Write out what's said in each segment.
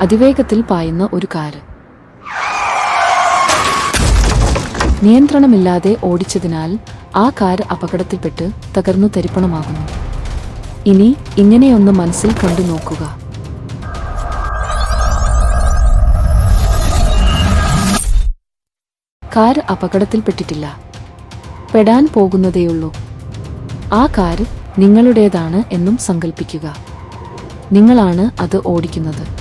അതിവേഗത്തിൽ പായുന്ന ഒരു കാര് നിയന്ത്രണമില്ലാതെ ഓടിച്ചതിനാൽ ആ കാർ അപകടത്തിൽപ്പെട്ട് തകർന്നു തരിപ്പണമാകുന്നു. ഇനി ഇങ്ങനെയൊന്ന് മനസ്സിൽ കണ്ടു നോക്കുക. കാർ അപകടത്തിൽപ്പെട്ടിട്ടില്ല. പെടാൻ പോകുന്നതേയുള്ളൂ. ആ കാർ നിങ്ങളുടേതാണ് എന്നും സങ്കൽപ്പിക്കുക. നിങ്ങളാണ് അത് ഓടിക്കുന്നത്.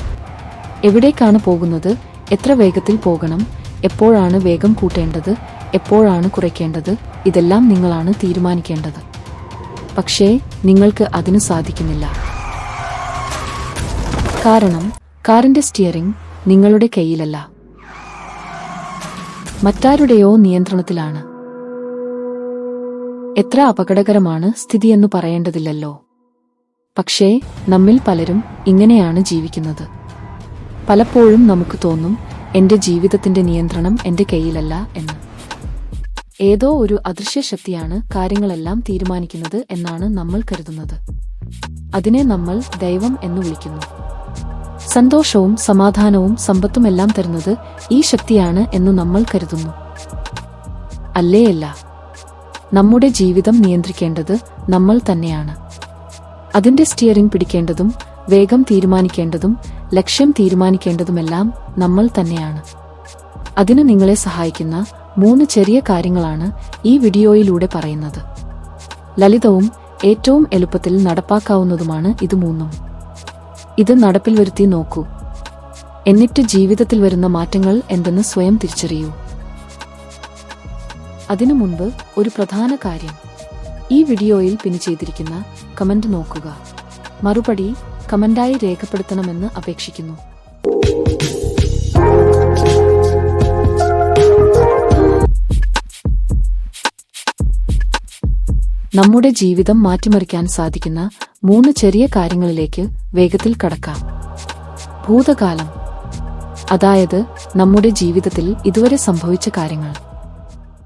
എവിടേക്കാണ് പോകുന്നത്? എത്ര വേഗത്തിൽ പോകണം? എപ്പോഴാണ് വേഗം കൂട്ടേണ്ടത്? എപ്പോഴാണ് കുറയ്ക്കേണ്ടത്? ഇതെല്ലാം നിങ്ങളാണ് തീരുമാനിക്കേണ്ടത്. പക്ഷേ നിങ്ങൾക്ക് അതിന് സാധിക്കുന്നില്ല. കാരണം കാറിന്റെ സ്റ്റിയറിംഗ് നിങ്ങളുടെ കയ്യിലല്ല. മറ്റാരുടെയോ നിയന്ത്രണത്തിലാണ്. എത്ര അപകടകരമാണ് സ്ഥിതിയെന്ന് പറയേണ്ടതില്ലല്ലോ. പക്ഷേ നമ്മിൽ പലരും ഇങ്ങനെയാണ് ജീവിക്കുന്നത്. പലപ്പോഴും നമുക്ക് തോന്നും എന്റെ ജീവിതത്തിന്റെ നിയന്ത്രണം എന്റെ കയ്യിലല്ല എന്ന്. ഏതോ ഒരു അദൃശ്യ ശക്തിയാണ് കാര്യങ്ങളെല്ലാം തീരുമാനിക്കുന്നത് എന്നാണ് നമ്മൾ കരുതുന്നത്. അതിനെ നമ്മൾ ദൈവം എന്ന് വിളിക്കുന്നു. സന്തോഷവും സമാധാനവും സമ്പത്തുമെല്ലാം തരുന്നത് ഈ ശക്തിയാണ് എന്ന് നമ്മൾ കരുതുന്നു. അല്ലേയല്ല നമ്മുടെ ജീവിതം നിയന്ത്രിക്കേണ്ടത് നമ്മൾ തന്നെയാണ്. അതിന്റെ സ്റ്റിയറിംഗ് പിടിക്കേണ്ടതും വേഗം തീരുമാനിക്കേണ്ടതും ലക്ഷ്യം തീരുമാനിക്കേണ്ടതുമെല്ലാം നമ്മൾ തന്നെയാണ്. അതിന് നിങ്ങളെ സഹായിക്കുന്ന മൂന്ന് ചെറിയ കാര്യങ്ങളാണ് ഈ വീഡിയോയിലൂടെ പറയുന്നത്. ലളിതവും ഏറ്റവും എളുപ്പത്തിൽ നടപ്പാക്കാവുന്നതുമാണ് ഇത് മൂന്നും. ഇത് നടപ്പിൽ വരുത്തി നോക്കൂ. എന്നിട്ട് ജീവിതത്തിൽ വരുന്ന മാറ്റങ്ങൾ എന്തെന്ന് സ്വയം തിരിച്ചറിയൂ. അതിനു മുൻപ് ഒരു പ്രധാന കാര്യം. ഈ വീഡിയോയിൽ പിൻ ചെയ്തിരിക്കുന്ന കമന്റ് നോക്കുക. മറുപടി കമന്റായി രേഖപ്പെടുത്തണമെന്ന് അപേക്ഷിക്കുന്നു. നമ്മുടെ ജീവിതം മാറ്റിമറിക്കാൻ സാധിക്കുന്ന മൂന്ന് ചെറിയ കാര്യങ്ങളിലേക്ക് വേഗത്തിൽ കടക്കാം. ഭൂതകാലം. അതായത് നമ്മുടെ ജീവിതത്തിൽ ഇതുവരെ സംഭവിച്ച കാര്യങ്ങൾ.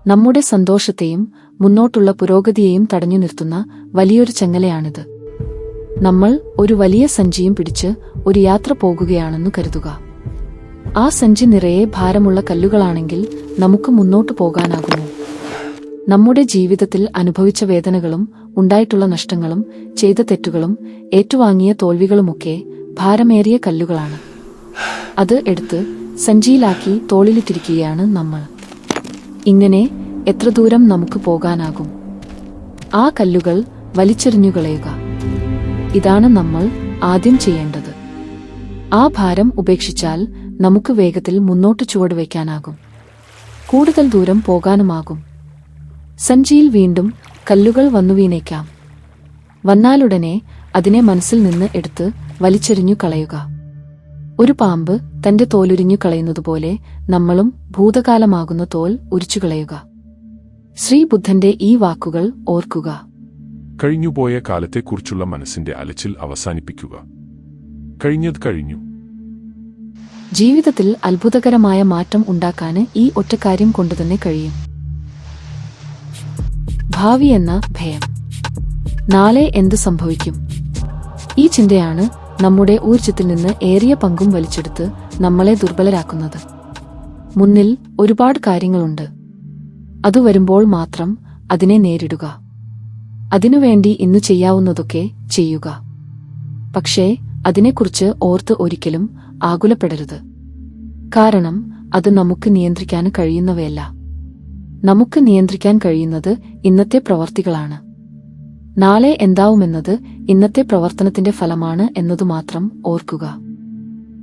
നമ്മുടെ സന്തോഷത്തെയും മുന്നോട്ടുള്ള പുരോഗതിയെയും തടഞ്ഞു നിർത്തുന്ന വലിയൊരു ചെങ്ങലയാണിത്. നമ്മൾ ഒരു വലിയ സഞ്ചിയും പിടിച്ച് ഒരു യാത്ര പോകുകയാണെന്ന് കരുതുക. ആ സഞ്ചി നിറയെ ഭാരമുള്ള കല്ലുകളാണെങ്കിൽ നമുക്ക് മുന്നോട്ട് പോകാനാകുമോ? നമ്മുടെ ജീവിതത്തിൽ അനുഭവിച്ച വേദനകളും ഉണ്ടായിട്ടുള്ള നഷ്ടങ്ങളും ചെയ്ത തെറ്റുകളും ഏറ്റുവാങ്ങിയ തോൽവികളുമൊക്കെ ഭാരമേറിയ കല്ലുകളാണ്. അത് എടുത്ത് സഞ്ചിയിലാക്കി തോളിലിട്ടിരിക്കുകയാണ് നമ്മൾ. ഇങ്ങനെ എത്ര ദൂരം നമുക്ക് പോകാനാകും? ആ കല്ലുകൾ വലിച്ചെറിഞ്ഞുകളയുക. ഇതാണ് നമ്മൾ ആദ്യം ചെയ്യേണ്ടത്. ആ ഭാരം ഉപേക്ഷിച്ചാൽ നമുക്ക് വേഗത്തിൽ മുന്നോട്ട് ചുവട് ചുവടുവയ്ക്കാനാകും കൂടുതൽ ദൂരം പോകാനുമാകും. സഞ്ചിയിൽ വീണ്ടും കല്ലുകൾ വന്നു വീണേക്കാം. വന്നാലുടനെ അതിനെ മനസ്സിൽ നിന്ന് എടുത്ത് വലിച്ചെറിഞ്ഞു കളയുക. ഒരു പാമ്പ് തന്റെ തോലുരിഞ്ഞു കളയുന്നതുപോലെ നമ്മളും ഭൂതകാലമാകുന്ന തോൽ ഉരിച്ചു കളയുക. ശ്രീബുദ്ധന്റെ ഈ വാക്കുകൾ ഓർക്കുക. കഴിഞ്ഞുപോയ കാലത്തെക്കുറിച്ചുള്ള മനസ്സിന്റെ അലച്ചിൽ അവസാനിപ്പിക്കുക. കഴിഞ്ഞത് കഴിഞ്ഞു. ജീവിതത്തിൽ അത്ഭുതകരമായ മാറ്റം ഉണ്ടാക്കാന് ഈ ഒറ്റക്കാര്യം കൊണ്ടുതന്നെ കഴിയും. ഭാവി എന്ന ഭയം. നാളെ എന്ത് സംഭവിക്കും? ഈ ചിന്തയാണ് നമ്മുടെ ഊർജത്തിൽ നിന്ന് ഏറിയ പങ്കും വലിച്ചെടുത്ത് നമ്മളെ ദുർബലരാക്കുന്നത്. മുന്നിൽ ഒരുപാട് കാര്യങ്ങളുണ്ട്. അത് വരുമ്പോൾ മാത്രം അതിനെ നേരിടുക. അതിനുവേണ്ടി ഇന്ന് ചെയ്യാവുന്നതൊക്കെ ചെയ്യുക. പക്ഷേ അതിനെക്കുറിച്ച് ഓർത്ത് ഒരിക്കലും ആകുലപ്പെടരുത്. കാരണം അത് നമുക്ക് നിയന്ത്രിക്കാൻ കഴിയുന്നവയല്ല. നമുക്ക് നിയന്ത്രിക്കാൻ കഴിയുന്നത് ഇന്നത്തെ പ്രവർത്തികളാണ്. നാളെ എന്താവുമെന്നത് ഇന്നത്തെ പ്രവർത്തനത്തിന്റെ ഫലമാണ് എന്നതുമാത്രം ഓർക്കുക.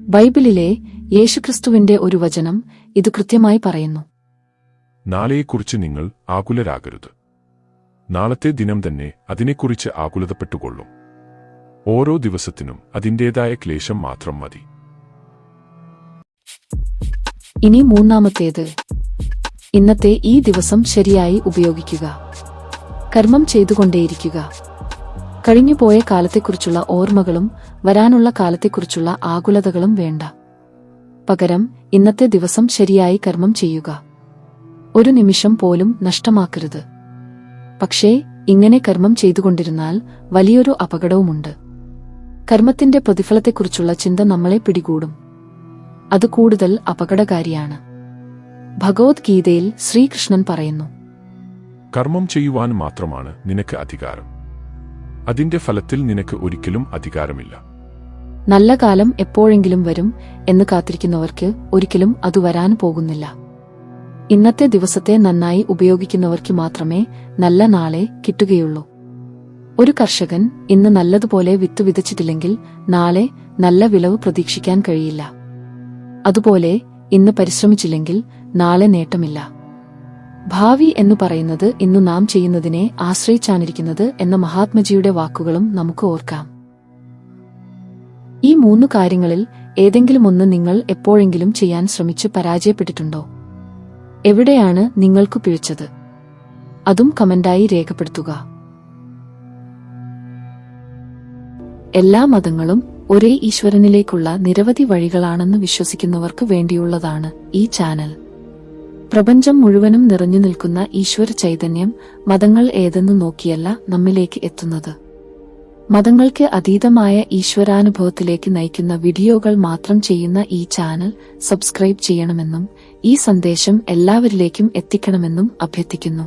ബൈബിളിലെ യേശുക്രിസ്തുവിന്റെ ഒരു വചനം ഇത് കൃത്യമായി പറയുന്നു. നാളെയെക്കുറിച്ച് നിങ്ങൾ ആകുലരാകരുത്. നാളത്തെ ദിനം തന്നെ അതിനെക്കുറിച്ച് ആകുലതപ്പെട്ടുകൊള്ളും. ഓരോ ദിവസത്തിനും അതിന്റേതായ ക്ലേശം മാത്രം മതി. ഇനി മൂന്നാമത്തേത്. ഇന്നത്തെ ഈ ദിവസം ശരിയായി ഉപയോഗിക്കുക. കർമ്മം ചെയ്തുകൊണ്ടേയിരിക്കുക. കഴിഞ്ഞുപോയ കാലത്തെക്കുറിച്ചുള്ള ഓർമ്മകളും വരാനുള്ള കാലത്തെക്കുറിച്ചുള്ള ആകുലതകളും വേണ്ട. പകരം ഇന്നത്തെ ദിവസം ശരിയായി കർമ്മം ചെയ്യുക. ഒരു നിമിഷം പോലും നഷ്ടമാക്കരുത്. പക്ഷേ ഇങ്ങനെ കർമ്മം ചെയ്തുകൊണ്ടിരുന്നാൽ വലിയൊരു അപകടവുമുണ്ട്. കർമ്മത്തിന്റെ പ്രതിഫലത്തെക്കുറിച്ചുള്ള ചിന്ത നമ്മളെ പിടികൂടും. അത് കൂടുതൽ അപകടകാരിയാണ്. ഭഗവത്ഗീതയിൽ ശ്രീകൃഷ്ണൻ പറയുന്നു കർമ്മം ചെയ്യുവാൻ മാത്രമാണ് നിനക്ക് അധികാരം. അതിന്റെ ഫലത്തിൽ നിനക്ക് ഒരിക്കലും അധികാരമില്ല. നല്ല കാലം എപ്പോഴെങ്കിലും വരും എന്ന് കാത്തിരിക്കുന്നവർക്ക് ഒരിക്കലും അത് വരാൻ പോകുന്നില്ല. ഇന്നത്തെ ദിവസത്തെ നന്നായി ഉപയോഗിക്കുന്നവർക്ക് മാത്രമേ നല്ല നാളെ കിട്ടുകയുള്ളൂ. ഒരു കർഷകൻ ഇന്ന് നല്ലതുപോലെ വിത്ത് വിതച്ചിട്ടില്ലെങ്കിൽ നാളെ നല്ല വിളവ് പ്രതീക്ഷിക്കാൻ കഴിയില്ല. അതുപോലെ ഇന്ന് പരിശ്രമിച്ചില്ലെങ്കിൽ നാളെ നേട്ടമില്ല. ഭാവി എന്നു പറയുന്നത് ഇന്ന് നാം ചെയ്യുന്നതിനെ ആശ്രയിച്ചാണിരിക്കുന്നത് എന്ന മഹാത്മജിയുടെ വാക്കുകളും നമുക്ക് ഓർക്കാം. ഈ മൂന്ന് കാര്യങ്ങളിൽ ഏതെങ്കിലുമൊന്ന് നിങ്ങൾ എപ്പോഴെങ്കിലും ചെയ്യാൻ ശ്രമിച്ച് പരാജയപ്പെട്ടിട്ടുണ്ടോ? എവിടെയാണ് നിങ്ങൾക്ക് പിഴച്ചത് അതും കമന്റായി രേഖപ്പെടുത്തുക. എല്ലാ മതങ്ങളും ഒരേ ഈശ്വരനിലേക്കുള്ള നിരവധി വഴികളാണെന്ന് വിശ്വസിക്കുന്നവർക്ക് വേണ്ടിയുള്ളതാണ് ഈ ചാനൽ. പ്രപഞ്ചം മുഴുവനും നിറഞ്ഞു നിൽക്കുന്ന ഈശ്വര ചൈതന്യം മതങ്ങൾ ഏതെന്ന് നോക്കിയല്ല നമ്മിലേക്ക് എത്തുന്നത്. മതങ്ങൾക്ക് അതീതമായ ഈശ്വരാനുഭവത്തിലേക്ക് നയിക്കുന്ന വീഡിയോകൾ മാത്രം ചെയ്യുന്ന ഈ ചാനൽ സബ്സ്ക്രൈബ് ചെയ്യണമെന്നും ഈ സന്ദേശം എല്ലാവരിലേക്കും എത്തിക്കണമെന്നും അഭ്യർത്ഥിക്കുന്നു.